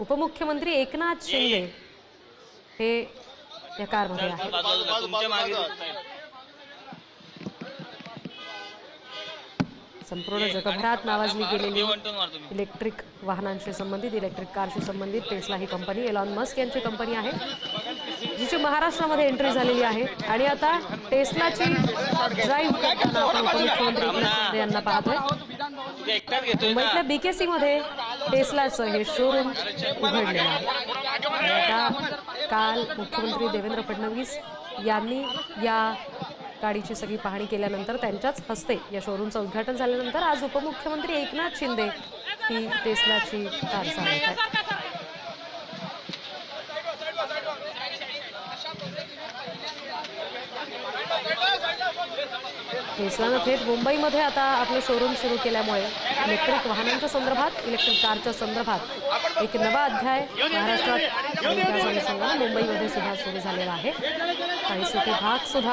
उपमुख्यमंत्री एकनाथ शिंदे हे या कारमध्ये संपूर्ण जगभरात नावाजली गेलेली इलेक्ट्रिक वाहनांशी संबंधित इलेक्ट्रिक कारशी संबंधित टेस्ला ही कंपनी एलॉन मस्क यांची कंपनी आहे जिची महाराष्ट्रामध्ये एंट्री झालेली आहे. आणि आता टेस्लाची ड्राईव्ह करताना आपण उपमुख्यमंत्री यांना पाहतोय. मुंबईतल्या बीकेसी मध्ये टेस्लाचं हे शोरूम उघडलेलं आहे. आता काल मुख्यमंत्री देवेंद्र फडणवीस यांनी या गाडीची सगळी पाहणी केल्यानंतर त्यांच्याच हस्ते या शोरूमचं उद्घाटन झाल्यानंतर आज उपमुख्यमंत्री एकनाथ शिंदे ही टेस्लाची कार चालवत आहेत. टेस्लानं थेट मुंबईमध्ये आता आपलं शोरूम सुरू केल्यामुळे इलेक्ट्रिक वाहनांच्या संदर्भात इलेक्ट्रिक कारच्या संदर्भात एक नवा अध्याय महाराष्ट्रात आणि मुंबईमध्ये सुद्धा सुरू झालेला आहे. काही सिटी भाग सुद्धा